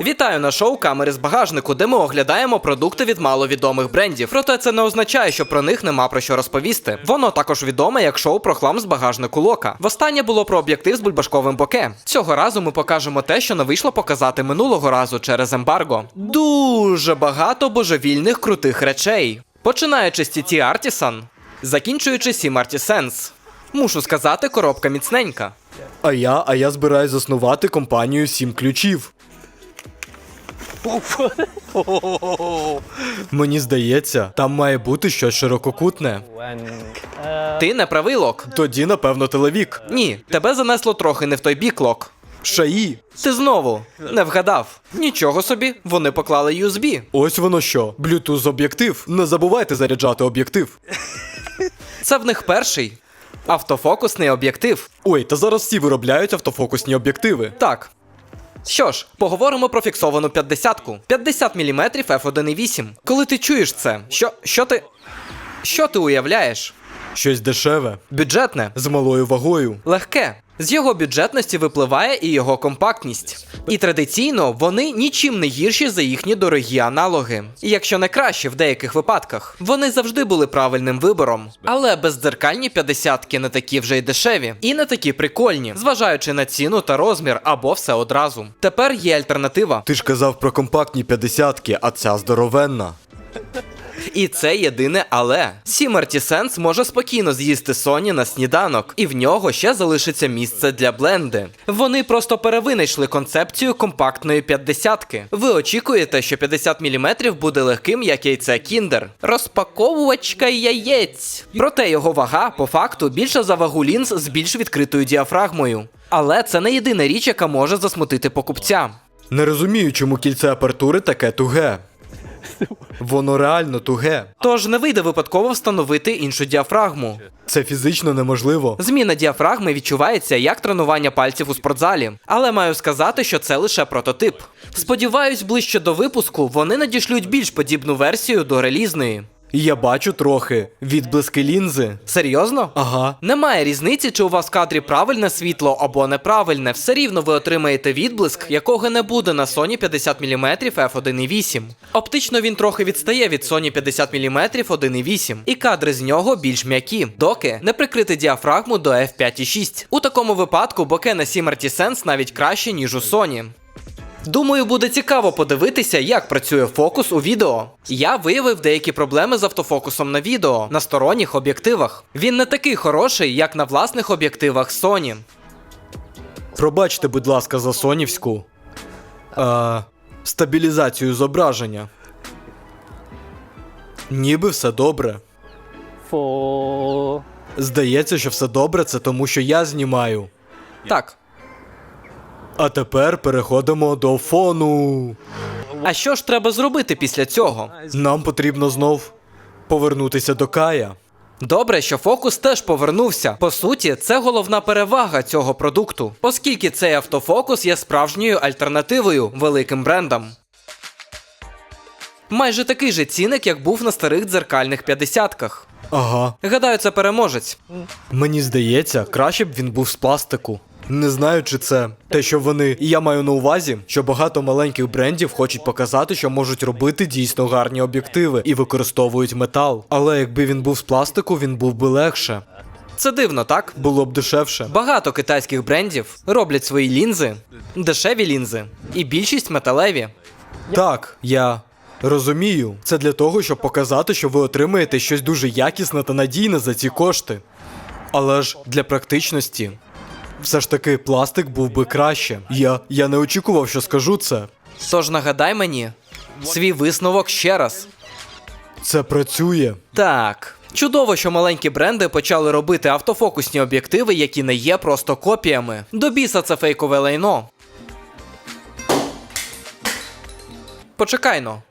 Вітаю на шоу Камери з багажнику, де ми оглядаємо продукти від маловідомих брендів. Проте це не означає, що про них нема про що розповісти. Воно також відоме як шоу про хлам з багажнику Лока. Востаннє було про об'єктив з бульбашковим боке. Цього разу ми покажемо те, що не вийшло показати минулого разу через ембарго. Дуже багато божевільних крутих речей. Починаючи з TT Artisan, закінчуючи Сім Sense. Мушу сказати, коробка міцненька. А я, а я збираюсь заснувати компанію сім ключів. Мені здається, там має бути щось ширококутне. Ти не правий лок. Тоді, напевно, телевік. Ні, тебе занесло трохи не в той бік, лок. Шаї. Ти знову не вгадав. Нічого собі, вони поклали USB. Ось воно що. Bluetooth об'єктив. Не забувайте заряджати об'єктив. Це в них перший автофокусний об'єктив. Ой, та зараз всі виробляють автофокусні об'єктиви. Так. Що ж, поговоримо про фіксовану 50-ку. 50 мм f1.8. Коли ти чуєш це, що. що ти. Що ти уявляєш? Щось дешеве, Бюджетне, з малою вагою. легке. З його бюджетності випливає і його компактність. І традиційно вони нічим не гірші за їхні дорогі аналоги. І якщо не краще в деяких випадках, вони завжди були правильним вибором. Але бездзеркальні 50-ки не такі вже й дешеві, і не такі прикольні, зважаючи на ціну та розмір або все одразу. Тепер є альтернатива. Ти ж казав про компактні 50-ки, а ця здоровенна. І це єдине але. Сімерті Сенс може спокійно з'їсти Sony на сніданок, і в нього ще залишиться місце для бленди. Вони просто перевинайшли концепцію компактної 50-ки. Ви очікуєте, що 50 мм буде легким, як яйце Кіндер. Розпаковувачка яєць. Проте його вага, по факту, більша за вагу лінз з більш відкритою діафрагмою. Але це не єдина річ, яка може засмутити покупця. Не розумію, чому кільце апертури таке туге. Воно реально туге. Тож не вийде випадково встановити іншу діафрагму. Це фізично неможливо. Зміна діафрагми відчувається як тренування пальців у спортзалі, але маю сказати, що це лише прототип. Сподіваюсь, ближче до випуску вони надішлють більш подібну версію до релізної. Я бачу трохи відблиски лінзи. Серйозно? Ага. Немає різниці, чи у вас в кадрі правильне світло або неправильне. Все рівно ви отримаєте відблиск, якого не буде на Sony 50 мм f1.8. Оптично він трохи відстає від Sony 50 мм 1.8, і кадри з нього більш м'які, доки не прикрити діафрагму до f5.6. У такому випадку боке на Сімерті Sense навіть краще, ніж у Sony. Думаю, буде цікаво подивитися, як працює фокус у відео. Я виявив деякі проблеми з автофокусом на відео на сторонніх об'єктивах. Він не такий хороший, як на власних об'єктивах Sony. Пробачте, будь ласка, за сонівську. А, стабілізацію зображення. Ніби все добре. for Здається, що все добре, це тому, що я знімаю. Так. А тепер переходимо до фону. А що ж треба зробити після цього? Нам потрібно знов повернутися до Кая. Добре, що фокус теж повернувся. По суті, це головна перевага цього продукту, оскільки цей автофокус є справжньою альтернативою великим брендам. Майже такий же цінник, як був на старих дзеркальних 50-ках. Ага. Гадаю, це переможець. Мені здається, краще б він був з пластику. Не знаю, чи це те, що вони. І я маю на увазі, що багато маленьких брендів хочуть показати, що можуть робити дійсно гарні об'єктиви і використовують метал. Але якби він був з пластику, він був би легше. Це дивно, так? Було б дешевше. Багато китайських брендів роблять свої лінзи, дешеві лінзи, і більшість металеві. Так, я розумію. Це для того, щоб показати, що ви отримаєте щось дуже якісне та надійне за ці кошти. Але ж для практичності. Все ж таки, пластик був би краще. Я, я не очікував, що скажу це. Тож нагадай мені свій висновок ще раз. Це працює. Так. Чудово, що маленькі бренди почали робити автофокусні об'єктиви, які не є просто копіями. До біса це фейкове лайно. Почекайно.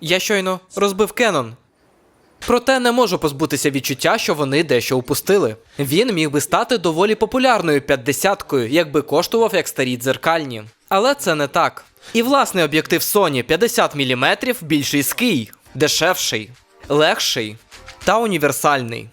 Я щойно розбив Canon. Проте не можу позбутися відчуття, що вони дещо упустили. Він міг би стати доволі популярною 50-кою, якби коштував як старі дзеркальні. Але це не так. І власний об'єктив Sony 50 мм більш різкий, дешевший, легший та універсальний.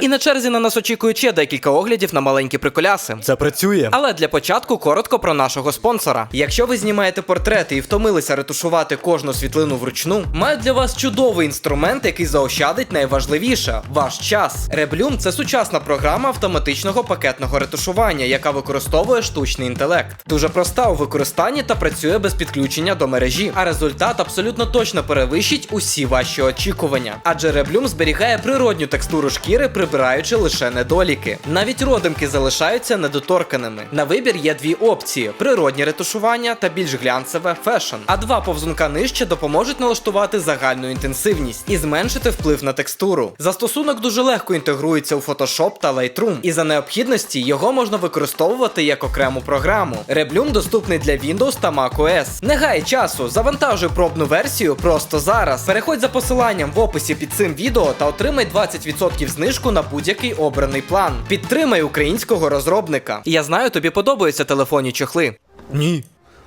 І на черзі на нас очікують ще декілька оглядів на маленькі приколяси. Це працює. Але для початку коротко про нашого спонсора. Якщо ви знімаєте портрети і втомилися ретушувати кожну світлину вручну, маю для вас чудовий інструмент, який заощадить найважливіше ваш час. Реблюм це сучасна програма автоматичного пакетного ретушування, яка використовує штучний інтелект. Дуже проста у використанні та працює без підключення до мережі. А результат абсолютно точно перевищить усі ваші очікування. Адже Реблюм зберігає природню текстуру шкіри, прибираючи лише недоліки. Навіть родимки залишаються недоторканими. На вибір є дві опції: природнє ретушування та більш глянцеве фешн. А два повзунка нижче допоможуть налаштувати загальну інтенсивність і зменшити вплив на текстуру. Застосунок дуже легко інтегрується у Photoshop та Lightroom, і за необхідності його можна використовувати як окрему програму. Реблюм доступний для Windows та macOS. Не гай часу, завантажуй пробну версію просто зараз. Переходь за посиланням в описі під цим відео та отримай 20% знижку на будь-який обраний план. Підтримай українського розробника. Я знаю, тобі подобаються телефонні чохли. Ні.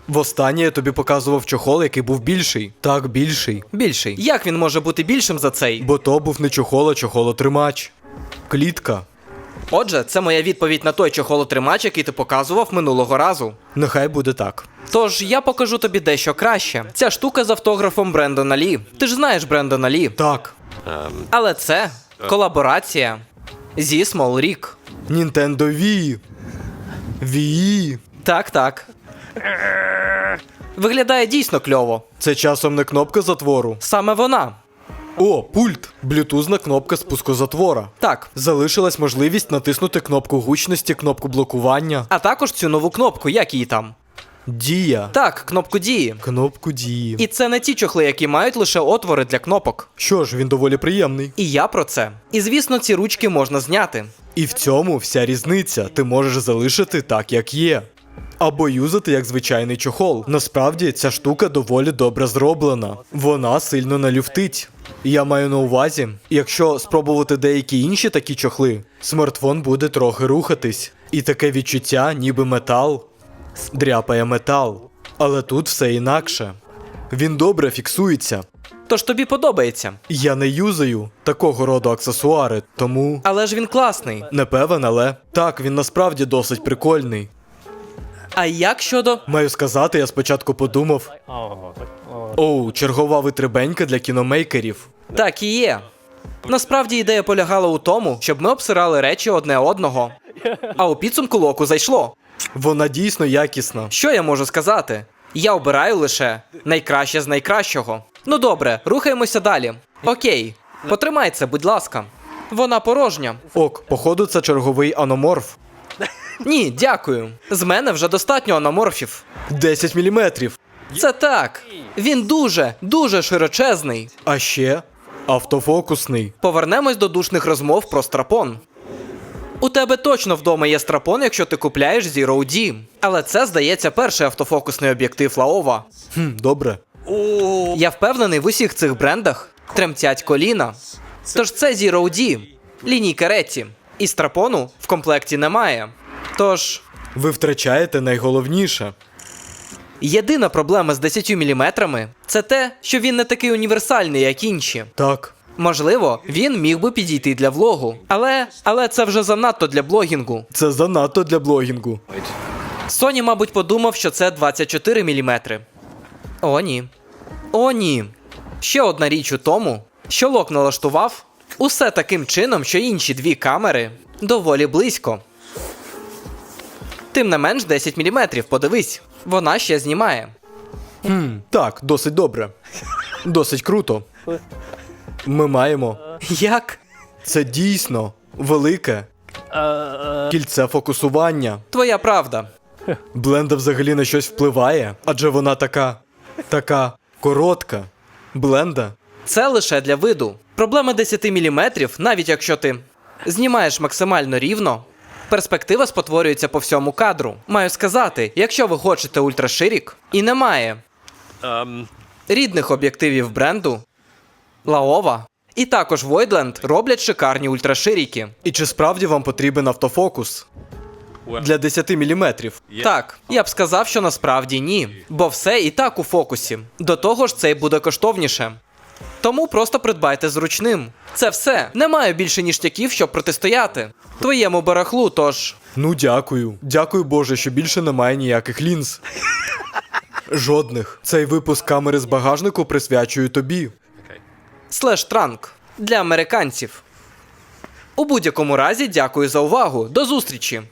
Востаннє я тобі показував чохол, який був більший. Так, більший. Більший. Як він може бути більшим за цей? Бо то був не чохол, а чохолотримач. Клітка. Отже, це моя відповідь на той чохолотримач, який ти показував минулого разу. Нехай буде так. Тож я покажу тобі дещо краще. Ця штука з автографом Брендона Лі. Ти ж знаєш Брендона Лі. Так. Але це колаборація зі Small Rig. Nintendo Wii. Wii. Так, так. Виглядає дійсно кльово. Це часом не кнопка затвору. Саме вона. О, пульт. Блютузна кнопка спуску затвора. Так. Залишилась можливість натиснути кнопку гучності, кнопку блокування. А також цю нову кнопку, як її там. Дія. Так, кнопку дії. Кнопку дії. І це не ті чохли, які мають лише отвори для кнопок. Що ж, він доволі приємний. І я про це. І звісно, ці ручки можна зняти. І в цьому вся різниця. Ти можеш залишити так, як є. Або юзати як звичайний чохол. Насправді ця штука доволі добре зроблена. Вона сильно налюфтить. Я маю на увазі, якщо спробувати деякі інші такі чохли, смартфон буде трохи рухатись. І таке відчуття, ніби метал дряпає метал. Але тут все інакше. Він добре фіксується. Тож тобі подобається. Я не юзаю такого роду аксесуари, тому Але ж він класний. не певен, але так, він насправді досить прикольний. А як щодо. Маю сказати, я спочатку подумав: оу, чергова витребенька для кіномейкерів. Так і є. Насправді ідея полягала у тому, щоб ми обсирали речі одне одного. А у підсумку локу зайшло. Вона дійсно якісна. Що я можу сказати? Я обираю лише найкраще з найкращого. Ну добре, рухаємося далі. Окей, потримай це, будь ласка. Вона порожня. Ок, походу, це черговий аноморф. Ні, дякую. З мене вже достатньо аноморфів. 10 мм. Це так. Він дуже, дуже широчезний. А ще автофокусний. Повернемось до душних розмов про страпон. У тебе точно вдома є страпон, якщо ти купляєш Zero D. Але це, здається, перший автофокусний об'єктив Лаова. Хм, добре. Я впевнений, в усіх цих брендах тремтять коліна. Тож це Zero D, лінійка Ретті. І страпону в комплекті немає. Тож, Ви втрачаєте найголовніше. єдина проблема з 10 мм це те, що він не такий універсальний, як інші. Так. Можливо, він міг би підійти для влогу. Але, але це вже занадто для блогінгу. Це занадто для блогінгу. Sony, мабуть, подумав, що це 24 мм. О, ні. О, ні. Ще одна річ у тому, що лок налаштував усе таким чином, що інші дві камери доволі близько. Тим не менш 10 мм, подивись, вона ще знімає. Хм, так, досить добре. Досить круто. Ми маємо. Як? Це дійсно велике кільце фокусування. Твоя правда. Бленда взагалі на щось впливає, адже вона така. така коротка. Бленда. Це лише для виду. Проблема 10 мм, навіть якщо ти знімаєш максимально рівно, перспектива спотворюється по всьому кадру. Маю сказати, якщо ви хочете ультраширік і немає рідних об'єктивів бренду, Лаова і також Voidland роблять шикарні ультраширіки. І чи справді вам потрібен автофокус? Для 10 мм. Так, я б сказав, що насправді ні, бо все і так у фокусі. До того ж, це й буде коштовніше. Тому просто придбайте зручним. Це все. Немає більше ніштяків, щоб протистояти. Твоєму барахлу, тож. Ну дякую. Дякую Боже, що більше немає ніяких лінз. Жодних. Цей випуск камери з багажнику присвячую тобі. Слеш транк для американців. У будь-якому разі, дякую за увагу. До зустрічі!